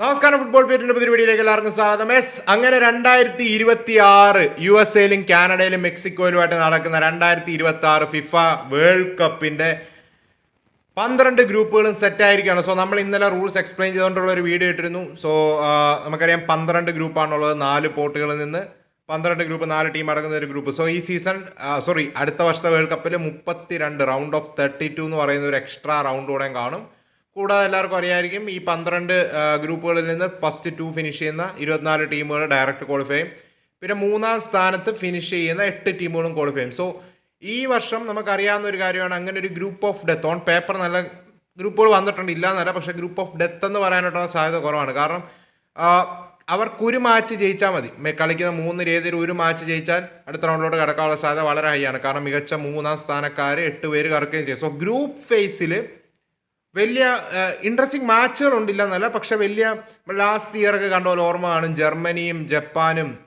നമസ്കാരം ഫുട്ബോൾ പേരിന്റെ പുതിയ വീഡിയോയിലേക്ക് എല്ലാവർക്കും സ്വാഗതം. എസ് അങ്ങനെ രണ്ടായിരത്തി ഇരുപത്തി ആറ് യു എസ് എയിലും കാനഡയിലും മെക്സിക്കോയിലുമായിട്ട് നടക്കുന്ന രണ്ടായിരത്തി ഇരുപത്തി ആറ് ഫിഫ വേൾഡ് കപ്പിന്റെ പന്ത്രണ്ട് ഗ്രൂപ്പുകളും സെറ്റ് ആയിരിക്കുകയാണ്. സോ നമ്മൾ ഇന്നലെ റൂൾസ് എക്സ്പ്ലെയിൻ ചെയ്തുകൊണ്ടുള്ള ഒരു വീഡിയോ ഇട്ടിരുന്നു. സോ നമുക്കറിയാം പന്ത്രണ്ട് ഗ്രൂപ്പാണുള്ളത്. നാല് പോർട്ടുകളിൽ നിന്ന് പന്ത്രണ്ട് ഗ്രൂപ്പ് നാല് ടീം അടങ്ങുന്ന ഒരു ഗ്രൂപ്പ്. സോ ഈ സീസൺ സോറി അടുത്ത വർഷത്തെ വേൾഡ് കപ്പിൽ മുപ്പത്തിരണ്ട് റൗണ്ട് ഓഫ് തേർട്ടി ടു എന്ന് പറയുന്ന ഒരു എക്സ്ട്രാ റൗണ്ട് കൂടെ കാണും. കൂടാതെ എല്ലാവർക്കും അറിയായിരിക്കും ഈ പന്ത്രണ്ട് ഗ്രൂപ്പുകളിൽ നിന്ന് ഫസ്റ്റ് ടു ഫിനിഷ് ചെയ്യുന്ന ഇരുപത്തിനാല് ടീമുകൾ ഡയറക്റ്റ് ക്വാളിഫൈ ചെയ്യും. പിന്നെ മൂന്നാം സ്ഥാനത്ത് ഫിനിഷ് ചെയ്യുന്ന എട്ട് ടീമുകളും ക്വാളിഫൈ ചെയ്യും. സോ ഈ വർഷം നമുക്കറിയാവുന്ന ഒരു കാര്യമാണ്. അങ്ങനെ ഒരു group of death on paper നല്ല ഗ്രൂപ്പുകൾ വന്നിട്ടുണ്ട് ഇല്ല എന്നല്ല പക്ഷേ ഗ്രൂപ്പ് ഓഫ് ഡെത്ത് എന്ന് പറയാനായിട്ടുള്ള സാധ്യത കുറവാണ്. കാരണം അവർ അവർക്ക് ഒരു മാച്ച് ജയിച്ചാൽ മതി. കളിക്കുന്ന മൂന്ന് രീതിയിൽ ഒരു മാച്ച് ജയിച്ചാൽ അടുത്ത റൗണ്ടിലോട്ട് കടക്കാനുള്ള സാധ്യത വളരെ ഹൈ ആണ്. കാരണം മികച്ച മൂന്നാം സ്ഥാനക്കാർ എട്ട് പേര് കറക്കുകയും ചെയ്യും. സോ ഗ്രൂപ്പ് ഫേസിൽ വലിയ ഇൻട്രസ്റ്റിംഗ് മാച്ചുകൾ ഉണ്ടില്ല എന്നല്ല പക്ഷെ വലിയ ലാസ്റ്റ് ഇയർ കണ്ട പോലെ ഓർമ്മ കാണും ജർമ്മനിയും ജപ്പാനും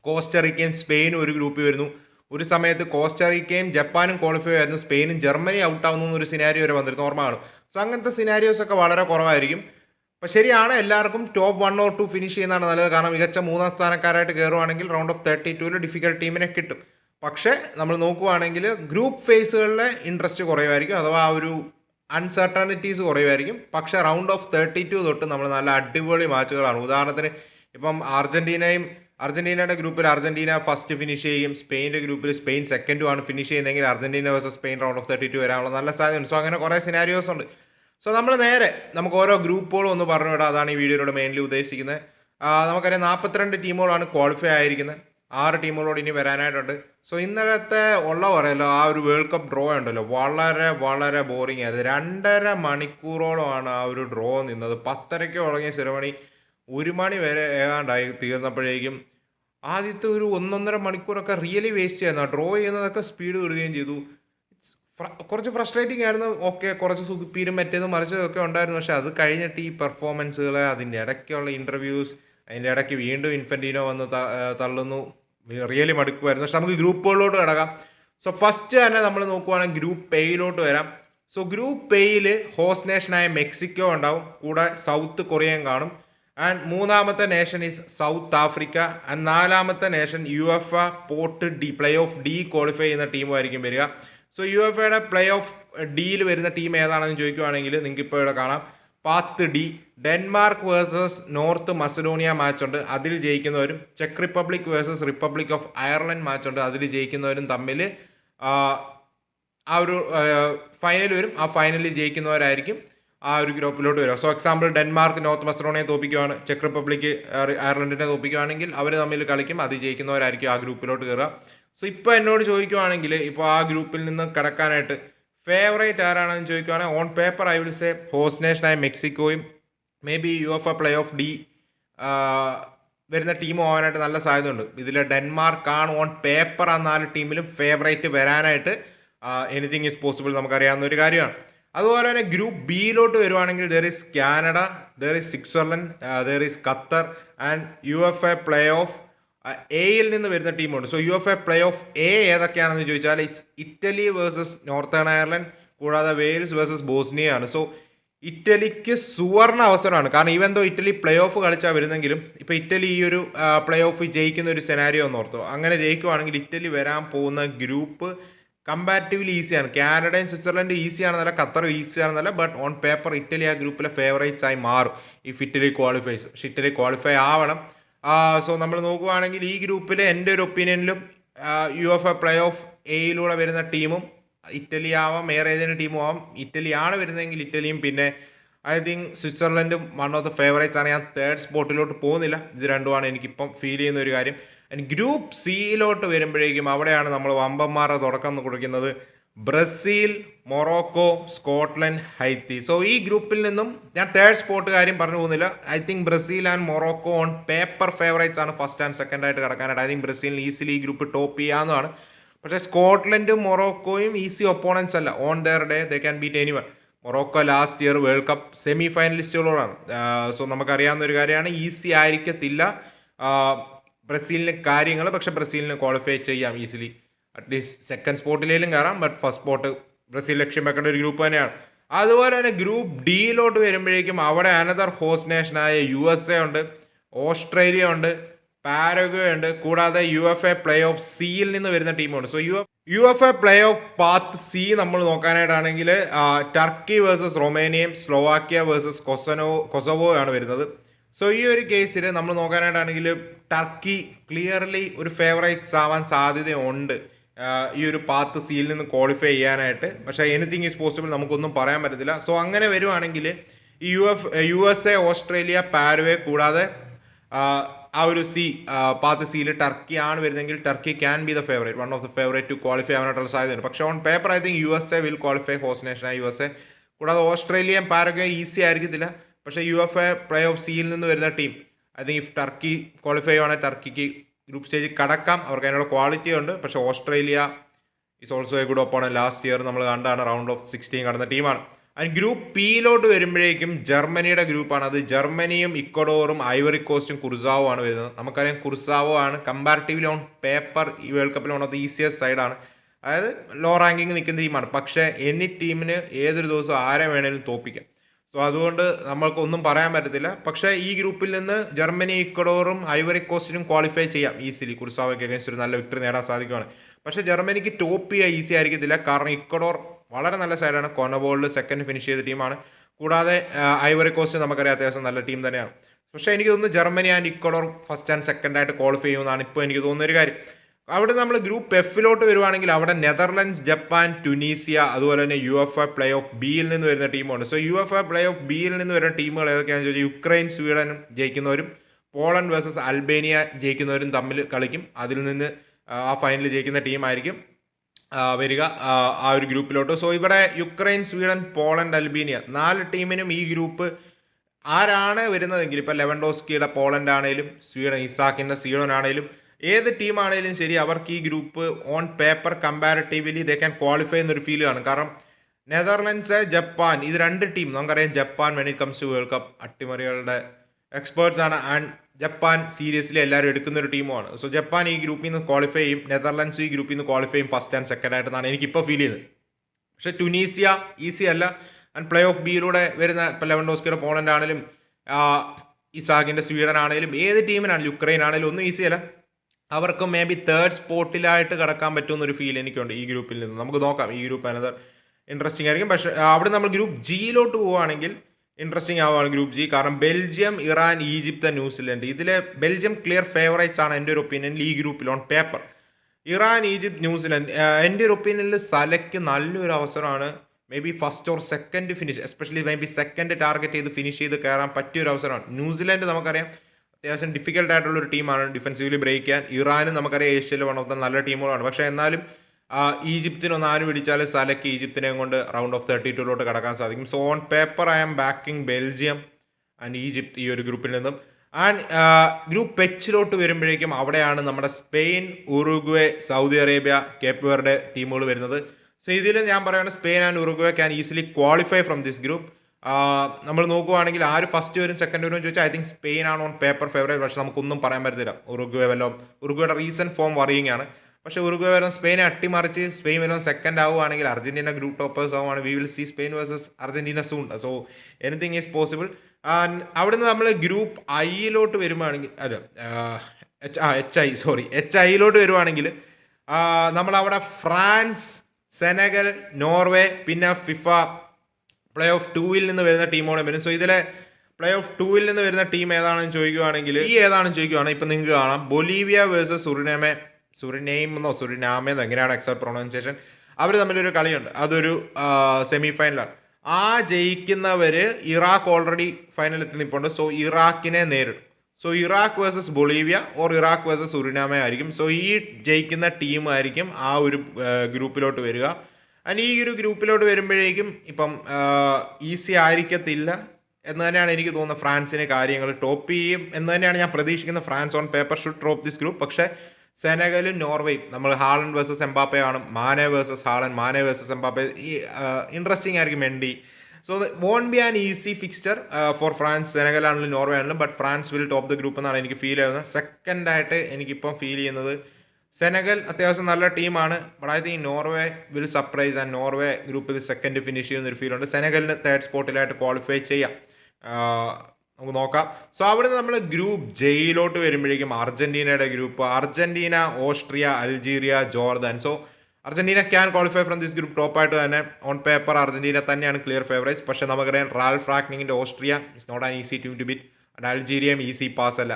കോസ്റ്ററിക്കയും സ്പെയിനും ഒരു ഗ്രൂപ്പിൽ വരുന്നു. ഒരു സമയത്ത് കോസ്റ്ററിക്കയും ജപ്പാനും ക്വാളിഫൈ ആയിരുന്നു. സ്പെയിനും ജർമ്മനി ഔട്ട് ആവുന്ന ഒരു സിനാരിയോ വരെ വന്നിരുന്നു ഓർമ്മ കാണും സോ അങ്ങനത്തെ സിനാരിയോസ് ഒക്കെ വളരെ കുറവായിരിക്കും. അപ്പം ശരിയാണ് എല്ലാവർക്കും top one or two finish ചെയ്യുന്നതാണ് നല്ലത്. കാരണം മികച്ച മൂന്നാം സ്ഥാനക്കാരായിട്ട് കയറുവാണെങ്കിൽ റൗണ്ട് ഓഫ് തേർട്ടി ടൂവിൽ ഡിഫിക്കൽട്ട് ടീമിനെ കിട്ടും. പക്ഷേ നമ്മൾ നോക്കുവാണെങ്കിൽ ഗ്രൂപ്പ് ഫേസുകളിലെ ഇൻട്രസ്റ്റ് കുറയുമായിരിക്കും. അഥവാ ആ ഒരു അൺസർട്ടനിറ്റീസ് കുറയുമായിരിക്കും. പക്ഷേ റൗണ്ട് ഓഫ് തേർട്ടി ടു തൊട്ട് നമ്മൾ നല്ല അടിപൊളി മാച്ചുകളാണ് ഉദാഹരണത്തിന് ഇപ്പം അർജന്റീനയും അർജന്റീനയുടെ ഗ്രൂപ്പിൽ അർജന്റീന ഫസ്റ്റ് ഫിനിഷ് ചെയ്യും. സ്പെയിന്റെ ഗ്രൂപ്പിൽ സ്പെയിൻ സെക്കൻഡുമാണ് ഫിനിഷ് ചെയ്യുന്നതെങ്കിൽ Argentina versus Spain round of thirty two വരാനുള്ള നല്ല സാധ്യതയുണ്ട്. സോ അങ്ങനെ കുറേ സിനാരിയോസ് ഉണ്ട്. സോ നമ്മൾ നേരെ നമുക്ക് ഓരോ ഗ്രൂപ്പുകളും ഒന്ന് പറഞ്ഞു വിടാം. അതാണ് ഈ വീഡിയോയിലൂടെ മെയിൻലി ഉദ്ദേശിക്കുന്നത്. നമുക്കറിയാം നാൽപ്പത്തിരണ്ട് ടീമുകളാണ് ക്വാളിഫൈ ആയിരിക്കുന്നത്. ആറ് ടീമുകളോട് ഇനി വരാനായിട്ടുണ്ട്. സോ ഇന്നലത്തെ ഉള്ള പറയല്ലോ ആ ഒരു വേൾഡ് കപ്പ് ഡ്രോ ഉണ്ടല്ലോ. വളരെ വളരെ ബോറിംഗ് ആയത് രണ്ടര മണിക്കൂറോളമാണ് ആ ഒരു ഡ്രോ നിന്നത്. പത്തരയ്ക്ക് തുടങ്ങിയ സെറമണി ഒരു മണി വരെ ഏതാണ്ടായി തീർന്നപ്പോഴേക്കും ആദ്യത്തെ ഒരു ഒന്നൊന്നര മണിക്കൂറൊക്കെ റിയലി വേസ്റ്റ് ചെയ്യുന്ന ഡ്രോ ചെയ്യുന്നതൊക്കെ സ്പീഡ് വിടുകയും ചെയ്തു. കുറച്ച് ഫ്രസ്ട്രേറ്റിംഗ് ആയിരുന്നു. ഓക്കെ കുറച്ച് സുഖിപ്പീരും മറ്റേതും മറിച്ചതൊക്കെ ഉണ്ടായിരുന്നു. പക്ഷെ അത് കഴിഞ്ഞിട്ട് ഈ പെർഫോമൻസുകൾ അതിന്റെ ഇടയ്ക്കുള്ള ഇന്റർവ്യൂസ് അതിന്റെ ഇടയ്ക്ക് വീണ്ടും ഇൻഫന്റീനോ വന്ന് തള്ളുന്നു. റിയലി മടുക്കുമായിരുന്നു പക്ഷെ നമുക്ക് ഗ്രൂപ്പുകളിലോട്ട് കിടക്കാം. സോ ഫസ്റ്റ് തന്നെ നമ്മൾ നോക്കുവാണെങ്കിൽ ഗ്രൂപ്പ് എയിലോട്ട് വരാം. സോ ഗ്രൂപ്പ് എയിൽ ഹോസ്റ്റ് നേഷനായ മെക്സിക്കോ ഉണ്ടാവും. കൂടെ സൗത്ത് കൊറിയയും കാണും. ആൻഡ് മൂന്നാമത്തെ nation is South Africa and നാലാമത്തെ nation U F A port D play off D qualify ചെയ്യുന്ന ടീമായിരിക്കും വരിക. സോ യു എഫ് എയുടെ പ്ലേ ഓഫ് ഡിയിൽ വരുന്ന ടീം ഏതാണെന്ന് ചോദിക്കുവാണെങ്കിൽ നിങ്ങൾക്ക് ഇപ്പോൾ ഇവിടെ കാണാം. Path D Denmark versus North Macedonia match ഉണ്ട് അതിൽ ജയിക്കുന്നവരും check Republic versus Republic of Ireland match ഉണ്ട് അതിൽ ജയിക്കുന്നവരും തമ്മിൽ ആ ഒരു ഫൈനൽ വരും. ആ ഫൈനലിൽ ജയിക്കുന്നവരായിരിക്കും ആ ഒരു ഗ്രൂപ്പിലോട്ട് വരിക. സോ എക്സാമ്പിൾ ഡെൻമാർക്ക് നോർത്ത് മസ്റ്ററോണിയെ തോപ്പിക്കുവാണ് ചെക്ക് റിപ്പബ്ലിക് അയർ- അയർലൻഡിനെ തോപ്പിക്കുവാണെങ്കിൽ അവർ തമ്മിൽ കളിക്കും. അത് ജയിക്കുന്നവരായിരിക്കും ആ ഗ്രൂപ്പിലോട്ട് കയറുക. സോ ഇപ്പോൾ എന്നോട് ചോദിക്കുവാണെങ്കിൽ ഇപ്പോൾ ആ ഗ്രൂപ്പിൽ നിന്ന് കിടക്കാനായിട്ട് ഫേവറേറ്റ് ആരാണെന്ന് ചോദിക്കുവാണെങ്കിൽ on paper I will say host നേഷനായ മെക്സിക്കോയും may be U F A play off D വരുന്ന ടീം പോകാനായിട്ട് നല്ല സാധ്യതയുണ്ട്. ഇതിൽ ഡെൻമാർക്കാണ് ഓൺ പേപ്പർ ആ നാല് ടീമിലും ഫേവറേറ്റ് വരാനായിട്ട് എനിത്തിങ് ഈസ് പോസിബിൾ നമുക്കറിയാവുന്ന ഒരു കാര്യമാണ്. അതുപോലെ തന്നെ ഗ്രൂപ്പ് ബിയിലോട്ട് വരുവാണെങ്കിൽ there is Canada there is Switzerland there is Qatar and U F A play off എയിൽ നിന്ന് വരുന്ന ടീമുണ്ട്. So U F A play off A ഏതൊക്കെയാണെന്ന് ചോദിച്ചാൽ it's Italy versus Northern Ireland കൂടാതെ വെയിൽസ് വേഴ്സസ് ബോസ്നിയയാണ് സോ ഇറ്റലിക്ക് സുവർണ അവസരമാണ്. കാരണം even though Italy play off കളിച്ചാൽ വരുന്നെങ്കിലും ഇപ്പോൾ ഇറ്റലി ഈ ഒരു പ്ലേ ഓഫ് ജയിക്കുന്ന ഒരു സെനാരിയോ എന്ന് ഓർത്തോ. അങ്ങനെ ജയിക്കുവാണെങ്കിൽ ഇറ്റലി വരാൻ പോകുന്ന ഗ്രൂപ്പ് കമ്പാരിറ്റീവ്ലി ഈസിയാണ് കാനഡയും സ്വിറ്റ്സർലൻഡ് ഈസിയാണെന്നല്ല ഖത്തറും ഈസിയാണെന്നല്ല ബട്ട് ഓൺ പേപ്പർ ഇറ്റലി ആ ഗ്രൂപ്പിലെ ഫേവറേറ്റ്സ് ആയി മാറും. If Italy qualifies Italy qualify ആവണം സോ നമ്മൾ നോക്കുകയാണെങ്കിൽ ഈ ഗ്രൂപ്പിൽ എന്റെ ഒരു ഒപ്പീനിയനിലും U F A play off എയിലൂടെ വരുന്ന ടീമും ഇറ്റലി ആവാം വേറെ ഏതെങ്കിലും ടീമും ആവാം. ഇറ്റലിയാണ് വരുന്നതെങ്കിൽ ഇറ്റലിയും പിന്നെ ഐ തിങ്ക് സ്വിറ്റ്സർലൻഡും വൺ ഓഫ് ദ ഫേവറേറ്റ്സ് ആണ്. ഞാൻ തേർഡ് സ്പോട്ടിലോട്ട് പോകുന്നില്ല. ഇത് രണ്ടുമാണ് എനിക്കിപ്പം ഫീൽ ചെയ്യുന്ന ഒരു കാര്യം. ഗ്രൂപ്പ് സിയിലോട്ട് വരുമ്പോഴേക്കും അവിടെയാണ് നമ്മൾ വമ്പന്മാരുടെ തുടക്കം കുറിക്കുന്നത്. Brazil Morocco Scotland Haiti. So ഈ ഗ്രൂപ്പിൽ നിന്നും ഞാൻ തേർഡ് സ്പോട്ട് കാര്യം പറഞ്ഞു പോകുന്നില്ല. I think Brazil and Morocco on paper favourites ആണ് ഫസ്റ്റ് ആൻഡ് സെക്കൻഡ് ആയിട്ട് കിടക്കാനായിട്ട്. ഐ തിങ്ക് ബ്രസീലിന് ഈസിലി ഈ ഗ്രൂപ്പ് ടോപ്പ് ചെയ്യാവുന്നതാണ്. പക്ഷേ സ്കോട്ട്ലൻഡും മൊറോക്കോയും ഈസി ഒപ്പോണൻസ് അല്ല. On their day they can beat anyone Morocco last year World Cup semi ഫൈനലിസ്റ്റുകളോടാണ് so നമുക്കറിയാവുന്ന ഒരു കാര്യമാണ്. ഈസി ആയിരിക്കത്തില്ല ബ്രസീലിന് കാര്യങ്ങൾ പക്ഷെ ബ്രസീലിന് ക്വാളിഫൈ ചെയ്യാം ഈസിലി അറ്റ്ലീസ്റ്റ് സെക്കൻഡ് സ്പോട്ടിലേലും കയറാം ബട്ട് ഫസ്റ്റ് സ്പോട്ട് ബ്രസീൽ ലക്ഷ്യം വെക്കേണ്ട ഒരു ഗ്രൂപ്പ് തന്നെയാണ്. അതുപോലെ തന്നെ ഗ്രൂപ്പ് ഡിയിലോട്ട് വരുമ്പോഴേക്കും അവിടെ അനദർ ഹോസ്റ്റ് നേഷനായ യു എസ് എ ഉണ്ട് ഓസ്ട്രേലിയ ഉണ്ട് പാരഗ്വേ ഉണ്ട് കൂടാതെ U F A play off സിയിൽ നിന്ന് വരുന്ന ടീമുണ്ട്. So U U F A play off path C നമ്മൾ നോക്കാനായിട്ടാണെങ്കിൽ ടർക്കി വേഴ്സസ് റൊമേനിയം സ്ലോവാക്യ വേഴ്സസ് കൊസനോ കൊസവോ ആണ് വരുന്നത്. സോ ഈ ഒരു കേസിൽ നമ്മൾ നോക്കാനായിട്ടാണെങ്കിൽ ടർക്കി ക്ലിയർലി ഒരു ഫേവറേറ്റ്സ് ആവാൻ സാധ്യതയുണ്ട്. ഈ ഒരു പാത്ത് സിയിൽ നിന്ന് ക്വാളിഫൈ ചെയ്യാനായിട്ട്. പക്ഷേ എനിത്തിങ് ഈസ് പോസിബിൾ നമുക്കൊന്നും പറയാൻ പറ്റത്തില്ല. സോ അങ്ങനെ വരുവാണെങ്കിൽ ഈ U F U S A Australia Paraguay കൂടാതെ ആ ഒരു സി പാത്ത് സിയിൽ ടർക്കി ആണ് വരുന്നതെങ്കിൽ Turkey can be the favourite one of the favourite to qualify ആവാനായിട്ടുള്ള സാധ്യതയുണ്ട്. പക്ഷേ on paper I think U S A will qualify host നേഷനായ U S A കൂടാതെ ഓസ്ട്രേലിയയും പാരഗ്വേ ഈസി ആയിരിക്കത്തില്ല. പക്ഷേ U F A play off സിയിൽ നിന്ന് വരുന്ന team I think if Turkey qualify ആണെങ്കിൽ ടർക്കിക്ക് ഗ്രൂപ്പ് സ്റ്റേജിൽ കടക്കാം. അവർക്ക് അതിനുള്ള ക്വാളിറ്റി ഉണ്ട്. പക്ഷേ Australia is also a good ഒപ്പാണ് last year നമ്മൾ കണ്ടാണ് റൗണ്ട് ഓഫ് സിക്സ്റ്റീൻ കടന്ന ടീമാണ്. ആൻഡ് ഗ്രൂപ്പ് പിയിലോട്ട് വരുമ്പോഴേക്കും ജർമ്മനിയുടെ ഗ്രൂപ്പാണ് അത് ജർമ്മനിയും ഇക്വഡോറും ഐവറി കോസ്റ്റും കുർസാവോ ആണ് വരുന്നത്. നമുക്കറിയാം കുർസാവോ ആണ് കമ്പാരിറ്റീവ്ലി ഓൺ പേപ്പർ ഈ വേൾഡ് കപ്പിൽ ഓൺ ഓഫ് ദി ഈസിയസ്റ്റ് സൈഡാണ് അതായത് ലോ റാങ്കിങ് നിൽക്കുന്ന ടീമാണ് പക്ഷേ എനി ടീമിന് ഏതൊരു ദിവസവും ആരെ വേണേലും തോപ്പിക്കാം. സോ അതുകൊണ്ട് നമ്മൾക്കൊന്നും പറയാൻ പറ്റത്തില്ല. പക്ഷേ ഈ ഗ്രൂപ്പിൽ നിന്ന് ജർമ്മനി ഇക്വഡോറും ഐവറി കോസ്റ്റിനും ക്വാളിഫൈ ചെയ്യാം ഈസിലി കുർസാവയ്ക്ക് അഗേൻസ്റ്റ് ഒരു നല്ല വിക്ടറി നേടാൻ സാധിക്കുകയാണ് പക്ഷേ ജർമ്മനിക്ക് ടോപ്പ് ചെയ്യാൻ ഈസി ആയിരിക്കത്തില്ല. കാരണം ഇക്വഡോർ വളരെ നല്ല സൈഡാണ് കൊനബോളിൽ സെക്കൻഡ് ഫിനിഷ് ചെയ്ത ടീമാണ്. കൂടാതെ ഐവറി കോസ്റ്റ് നമുക്കറിയാം അത്യാവശ്യം നല്ല ടീം തന്നെയാണ്. പക്ഷേ എനിക്ക് തോന്നുന്നു Germany and Ecuador first and second ആയിട്ട് ക്വാളിഫൈ ചെയ്യുമെന്നാണ് ഇപ്പോൾ എനിക്ക് തോന്നുന്ന ഒരു കാര്യം. അവിടെ നമ്മൾ ഗ്രൂപ്പ് എഫിലോട്ട് വരുവാണെങ്കിൽ അവിടെ നെതർലൻഡ്സ് ജപ്പാൻ ടുനീസിയ അതുപോലെ തന്നെ U F A play off ബിയിൽ നിന്ന് വരുന്ന ടീമുണ്ട് so U F A play off ബിയിൽ നിന്ന് വരുന്ന ടീമുകൾ ഏതൊക്കെയാണെന്ന് ചോദിച്ചാൽ യുക്രൈൻ സ്വീഡനും ജയിക്കുന്നവരും പോളണ്ട് വേഴ്സസ് അൽബേനിയ ജയിക്കുന്നവരും തമ്മിൽ കളിക്കും. അതിൽ നിന്ന് ആ ഫൈനൽ ജയിക്കുന്ന ടീമായിരിക്കും വരിക ആ ഒരു ഗ്രൂപ്പിലോട്ട് സോ ഇവിടെ യുക്രൈൻ സ്വീഡൻ പോളണ്ട് അൽബേനിയ നാല് ടീമിനും ഈ ഗ്രൂപ്പ് ആരാണ് വരുന്നതെങ്കിൽ ഇപ്പോൾ ലെവൻഡോസ്കിയുടെ പോളണ്ട് ആണെങ്കിലും സ്വീഡൻ ഇസാക്കിന്റെ സ്വീഡൻ ആണെങ്കിലും ഏത് ടീമാണെങ്കിലും ശരി അവർക്ക് ഈ group on paper comparatively they can qualify എന്നൊരു ഫീൽ കാണും. കാരണം നെതർലൻഡ്സ് ജപ്പാൻ ഇത് രണ്ട് ടീം നമുക്കറിയാം Japan when it comes to World Cup അട്ടിമറികളുടെ experts ആണ് ആൻഡ് ജപ്പാൻ സീരിയസ്ലി എല്ലാവരും എടുക്കുന്ന ഒരു ടീമുമാണ് സോ ജപ്പാൻ ഈ ഗ്രൂപ്പിൽ നിന്ന് ക്വാളിഫൈ ചെയ്യും നെതർലൻഡ്സ് ഈ ഗ്രൂപ്പിൽ നിന്ന് ക്വാളിഫൈ ചെയ്യും ഫസ്റ്റ് ആൻഡ് സെക്കൻഡ് ആയിട്ടെന്നാണ് എനിക്കിപ്പോൾ ഫീൽ ചെയ്യുന്നത്. പക്ഷെ ടുനീസിയ ഈസി അല്ല. ആൻഡ് പ്ലേ ഓഫ് ബിയിലൂടെ വരുന്ന ഇപ്പം ലെവൻഡോസ്കിയുടെ പോളണ്ട് ആണെങ്കിലും ഇസാഖിന്റെ സ്വീഡൻ ആണെങ്കിലും ഏത് ടീമിനാണെങ്കിലും യുക്രൈൻ ആണെങ്കിലും ഒന്നും ഈസി അല്ല. അവർക്ക് മേ ബി തേർഡ് സ്പോട്ടിലായിട്ട് കിടക്കാൻ പറ്റുമെന്നൊരു ഫീൽ എനിക്കുണ്ട് ഈ ഗ്രൂപ്പിൽ നിന്ന്. നമുക്ക് നോക്കാം. ഈ ഗ്രൂപ്പ് അനദർ ഇൻട്രസ്റ്റിംഗ് ആയിരിക്കും. പക്ഷേ അവിടെ നമ്മൾ ഗ്രൂപ്പ് ജിയിലോട്ട് പോവുകയാണെങ്കിൽ ഇൻട്രസ്റ്റിംഗ് ആവുകയാണ് ഗ്രൂപ്പ് ജി കാരണം Belgium Iran Egypt New Zealand. ഇതിൽ ബെൽജിയം ക്ലിയർ ഫേവറേറ്റ്സ് ആണ് എന്റെ ഒരു ഒപ്പീനിയനിൽ ഈ ഗ്രൂപ്പിൽ on paper Iran Egypt New Zealand എന്റെ ഒരു ഒപ്പീനിയനിൽ സലയ്ക്ക് നല്ലൊരു അവസരമാണ് may be first or second finish especially may be second target ചെയ്ത് ഫിനിഷ് ചെയ്ത് കയറാൻ പറ്റിയൊരു അവസരമാണ്. ന്യൂസിലൻഡ് നമുക്കറിയാം. അത്യാവശ്യം ഡിഫിക്കൽട്ട് ആയിട്ടുള്ള ഒരു ടീമാണ് ഡിഫൻസീവ്ലി ബ്രേക്ക് ചെയ്യാൻ ഇറാനും നമുക്കറിയാം ഏഷ്യയിലെ വൺ ഓഫ് ദ നല്ല ടീമുകളാണ്. പക്ഷേ എന്നാലും ഈജിപ്തിനൊന്ന് ആരും പിടിച്ചാൽ സലക്ക് ഈജിപ്തിനെ കൊണ്ട് റൗണ്ട് ഓഫ് തേർട്ടി ടുവിലോട്ട് കടക്കാൻ സാധിക്കും. So on paper I am backing Belgium and Egypt ഈ ഒരു ഗ്രൂപ്പിൽ നിന്നും. ആൻഡ് ഗ്രൂപ്പ് എച്ചിലോട്ട് വരുമ്പോഴേക്കും അവിടെയാണ് നമ്മുടെ Spain Uruguay Saudi Arabia Cape ടീമുകൾ വരുന്നത്. സോ ഇതിൽ ഞാൻ പറയുകയാണ് Spain and Uruguay can easily qualify from this group നമ്മൾ നോക്കുവാണെങ്കിൽ ആര് ഫസ്റ്റ് വരും സെക്കൻഡ് വരും ചോദിച്ചാൽ ഐ തിങ്ക് സ്പെയിൻ ആണ് ഓൺ പേപ്പർ ഫേവറേറ്റ് പക്ഷെ നമുക്കൊന്നും പറയാൻ പറ്റത്തില്ല. ഉറുഗ്വേ വല്ലതും ഉറുഗ്വയുടെ റീസെന്റ് ഫോം വറിയിങ് ആണ്. പക്ഷെ ഉറുഗ്വേ വരും സ്പെയിനെ അട്ടിമറിച്ച് സ്പെയിൻ വരും സെക്കൻഡ് ആവുകയാണെങ്കിൽ അർജന്റീന ഗ്രൂപ്പ് ടോപ്പേഴ്സ് ആവുകയാണ് we will see Spain versus Argentina soon so anything is possible അവിടുന്ന് നമ്മൾ ഗ്രൂപ്പ് ഐയിലോട്ട് വരുവാണെങ്കിൽ അല്ല എച്ച് ആ എച്ച് ഐ സോറി എച്ച് ഐയിലോട്ട് വരുവാണെങ്കിൽ നമ്മളവിടെ ഫ്രാൻസ് സെനഗൽ നോർവേ പിന്നെ ഫിഫ പ്ലേ ഓഫ് ടൂവിൽ നിന്ന് വരുന്ന ടീമോടെ വരും. സോ ഇതിലെ പ്ലേ ഓഫ് ടൂവിൽ നിന്ന് വരുന്ന ടീം ഏതാണെന്ന് ചോദിക്കുവാണെങ്കിൽ ഈ ഏതാണെന്ന് ചോദിക്കുവാണെങ്കിൽ ഇപ്പം നിങ്ങൾക്ക് കാണാം. ബൊലീവിയ വേഴ്സസ് സുറിനേമെ സുറിനെയിം എന്നോ സുറിനാമെന്നോ എങ്ങനെയാണ് എക്സാക്ട് പ്രൊണൗൺസിയേഷൻ അവർ തമ്മിലൊരു കളിയുണ്ട്. അതൊരു സെമി ഫൈനലാണ് ആ ജയിക്കുന്നവർ ഇറാഖ് ഓൾറെഡി ഫൈനലിൽ എത്തി നിൽപ്പുണ്ട് സോ ഇറാഖിനെ നേരിടും. So Iraq versus Bolivia or Iraq versus Suriname ആയിരിക്കും. സോ ഈ ജയിക്കുന്ന ടീം ആയിരിക്കും ആ ഒരു ഗ്രൂപ്പിലോട്ട് വരിക. ആൻഡ് ഈ ഒരു ഗ്രൂപ്പിലോട്ട് വരുമ്പോഴേക്കും ഇപ്പം ഈസി ആയിരിക്കത്തില്ല എന്ന് തന്നെയാണ് എനിക്ക് തോന്നുന്നത് ഫ്രാൻസിന് കാര്യങ്ങൾ ടോപ്പ് ചെയ്യും എന്ന് തന്നെയാണ് ഞാൻ പ്രതീക്ഷിക്കുന്നത്. France on paper should top this group. പക്ഷേ സെനഗലും നോർവേയും നമ്മൾ ഹാളൻ വേഴ്സസ് എംബാപ്പെ ആണ് Mane versus Haaland Mane versus Mbappe ഈ ഇൻട്രസ്റ്റിംഗ് ആയിരിക്കും Mendy so won't be an easy fixture for France. Senegal ആണെങ്കിലും നോർവേ ആണെങ്കിലും but France will top the group എന്നാണ് എനിക്ക് ഫീൽ ചെയ്യുന്നത്. സെക്കൻഡായിട്ട് എനിക്കിപ്പം ഫീൽ ചെയ്യുന്നത് സെനഗൽ അത്യാവശ്യം നല്ല ടീമാണ്. But I think Norway will surprise and Norway ഗ്രൂപ്പിൽ സെക്കൻഡ് ഫിനിഷ് ചെയ്യുന്ന ഒരു ഫീൽ ഉണ്ട്. സെനഗലിന് തേർഡ് സ്പോട്ടിലായിട്ട് ക്വാളിഫൈ ചെയ്യാം. നമുക്ക് നോക്കാം. സോ അവിടെ നമ്മൾ ഗ്രൂപ്പ് ജയിലോട്ട് വരുമ്പോഴേക്കും അർജന്റീനയുടെ group Argentina Austria Algeria Jordan. So Argentina can qualify from this group ടോപ്പായിട്ട് തന്നെ. ഓൺ പേപ്പർ അർജന്റീന തന്നെയാണ് ക്ലിയർ ഫേവറേറ്റ്സ് പക്ഷേ നമുക്കറിയാം Ralf ഫ്രാക്നിങ്ങിന്റെ Austria is not an easy team to beat and അൾജീരിയയും easy pass അല്ല.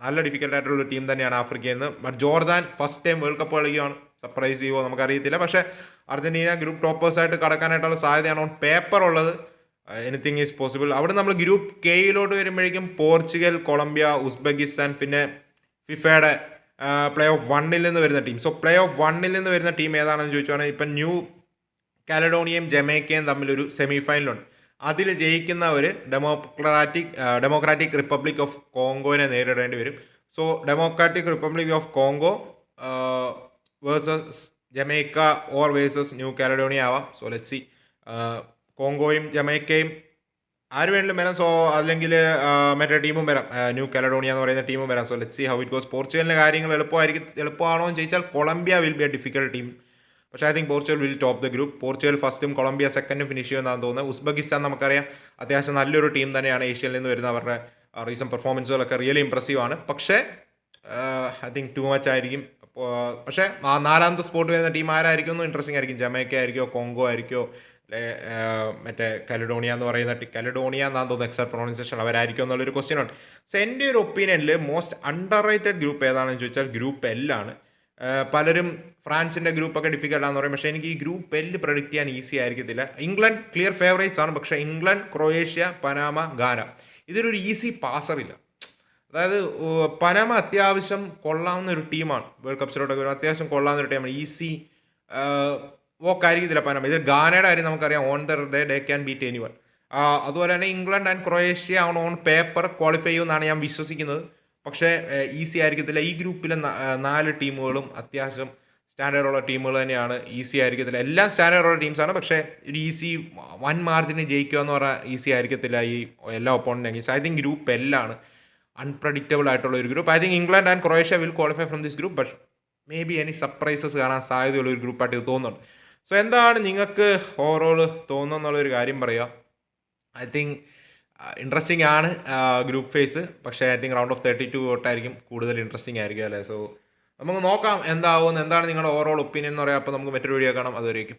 നല്ല ഡിഫിക്കൽട്ട് ആയിട്ടുള്ള ഒരു ടീം തന്നെയാണ് ആഫ്രിക്കയിൽ നിന്ന്. But Jordan first time World Cup കളിക്കുകയാണ്. സർപ്രൈസ് ചെയ്യുമോ നമുക്കറിയത്തില്ല. പക്ഷേ അർജന്റീന ഗ്രൂപ്പ് ടോപ്പേഴ്സായിട്ട് കടക്കാനായിട്ടുള്ള സാധ്യതയാണ്. ഓൺ പേപ്പർ ഉള്ളത്. എനിത്തിങ് ഈസ് പോസിബിൾ അവിടെ നമ്മൾ ഗ്രൂപ്പ് കെയിലോട്ട് വരുമ്പോഴേക്കും പോർച്ചുഗൽ കൊളംബിയ ഉസ്ബെക്കിസ്ഥാൻ പിന്നെ ഫിഫയുടെ പ്ലേ ഓഫ് വണ്ണിൽ നിന്ന് വരുന്ന ടീം സോ പ്ലേ ഓഫ് വണ്ണിൽ നിന്ന് വരുന്ന ടീം ഏതാണെന്ന് ചോദിച്ചുവാണെങ്കിൽ ഇപ്പം ന്യൂ കാലഡോണിയയും ജമൈക്കയും തമ്മിലൊരു സെമി ഫൈനലുണ്ട് അതിൽ ജയിക്കുന്നവർ ഡെമോക്രാറ്റിക് ഡെമോക്രാറ്റിക് റിപ്പബ്ലിക് ഓഫ് കോങ്കോനെ നേരിടേണ്ടി വരും. So Democratic Republic of Congo versus Jamaica or versus New Caledonia ആവാം. സോ ലെറ്റ് സി കോങ്കോയും ജമൈക്കയും ആര് വേണമെങ്കിലും വരാം. സോ അല്ലെങ്കിൽ മറ്റേ ടീമും വരാം. ന്യൂ കാലഡോണിയ എന്ന് പറയുന്ന ടീമും വരാം. So let see how it goes പോർച്ചുഗലിന്റെ കാര്യങ്ങൾ എളുപ്പമായിരിക്കും എളുപ്പമാണോ എന്ന് ചോദിച്ചാൽ Colombia will be a difficult team പക്ഷേ I think Portugal will top the group. Portugal ഫസ്റ്റും Colombia സെക്കൻഡും ഫിനിഷ് ചെയ്യുമെന്നാണ് തോന്നുന്നത്. ഉസ്ബെക്കിസ്ഥാൻ നമുക്കറിയാം അത്യാവശ്യം നല്ലൊരു ടീം തന്നെയാണ് ഏഷ്യയിൽ നിന്ന് വരുന്ന അവരുടെ റീസൺ പെർഫോമൻസുകളൊക്കെ റിയലി ഇമ്പ്രസീവ് ആണ്. പക്ഷേ ഐ തിങ്ക് ടു മച്ച് ആയിരിക്കും. പക്ഷേ ആ നാലാമത്തെ സ്പോട്ട് വരുന്ന ടീം ആരായിരിക്കും ഒന്നും ഇൻട്രസ്റ്റിംഗ് ആയിരിക്കും. ജമൈക്ക ആയിരിക്കോ കോങ്കോ ആയിരിക്കോ അല്ലേ മറ്റേ കലഡോണിയ എന്ന് പറയുന്ന കലഡോണിയ എന്നാണ് തോന്നുന്നു എക്സാക്ട് പ്രൊണൗൺസിയേഷൻ അവരായിരിക്കും എന്നുള്ളൊരു ക്വസ്റ്റ്യൻ ഉണ്ട്. സോ എന്റെ ഒരു ഒപ്പീനിയനിൽ മോസ്റ്റ് അണ്ടർ റേറ്റഡ് ഗ്രൂപ്പ് ഏതാണെന്ന് ചോദിച്ചാൽ ഗ്രൂപ്പ് എല്ലാണ് പലരും ഫ്രാൻസിന്റെ ഗ്രൂപ്പൊക്കെ ഡിഫിക്കൽട്ടാന്ന് പറയും. പക്ഷേ എനിക്ക് ഈ ഗ്രൂപ്പ് എല്ല് പ്രൊഡിക്റ്റ് ചെയ്യാൻ ഈസി ആയിരിക്കത്തില്ല. ഇംഗ്ലണ്ട് ക്ലിയർ ഫേവറേറ്റ്സ് ആണ്. പക്ഷേ ഇംഗ്ലണ്ട് ക്രൊയേഷ്യ പനാമ ഗാന ഇതിലൊരു ഈസി പാസറില്ല അതായത് പനാമ അത്യാവശ്യം കൊള്ളാവുന്ന ഒരു ടീമാണ് വേൾഡ് കപ്സിലോട്ടൊക്കെ വരും അത്യാവശ്യം കൊള്ളാവുന്ന ഒരു ടീമാണ് ഈസി വോക്ക് ആയിരിക്കത്തില്ല പനാമ. ഇതിൽ ഗാനയുടെ കാര്യം നമുക്കറിയാം. On their they day can beat anyone അതുപോലെ തന്നെ ഇംഗ്ലണ്ട് ആൻഡ് ക്രൊയേഷ്യ ആണ് ഓൺ പേപ്പർ ക്വാളിഫൈ ചെയ്യുമെന്നാണ് ഞാൻ വിശ്വസിക്കുന്നത്. പക്ഷേ ഈസി ആയിരിക്കത്തില്ല. ഈ ഗ്രൂപ്പിലെ നാല് ടീമുകളും അത്യാവശ്യം സ്റ്റാൻഡേർഡ് ഉള്ള ടീമുകൾ തന്നെയാണ് ഈസി ആയിരിക്കത്തില്ല. എല്ലാം സ്റ്റാൻഡേർഡ് ഉള്ള ടീംസാണ്. പക്ഷേ ഒരു ഈസി വൺ മാർജിന് ജയിക്കുക എന്ന് പറഞ്ഞാൽ ഈസി ആയിരിക്കത്തില്ല ഈ എല്ലാ ഒപ്പോണന്റ് ഐ തിങ്ക് ഗ്രൂപ്പ് എല്ലാം അൺപ്രഡിക്റ്റബിൾ ആയിട്ടുള്ള ഒരു group I think England and Croatia will qualify from this group but maybe any surprises കാണാൻ സാധ്യതയുള്ള ഒരു ഗ്രൂപ്പായിട്ട് ഇത് തോന്നുന്നുണ്ട്. സോ എന്താണ് നിങ്ങൾക്ക് ഓവറോൾ തോന്നുന്നുള്ളൊരു കാര്യം പറയുക ഐ തിങ്ക് ഇൻട്രസ്റ്റിംഗ് ആണ് ഗ്രൂപ്പ് ഫേസ് പക്ഷേ I think round of thirty two തൊട്ടായിരിക്കും കൂടുതൽ ഇൻട്രസ്റ്റിംഗ് ആയിരിക്കും അല്ലേ? സോ നമുക്ക് നോക്കാം എന്താവും എന്താണ് നിങ്ങളുടെ ഓവറോൾ ഒപ്പീനിയൻ എന്ന് പറയാം. അപ്പോൾ നമുക്ക് മറ്റൊരു വീഡിയോ കാണാം. അതുവരേക്കും.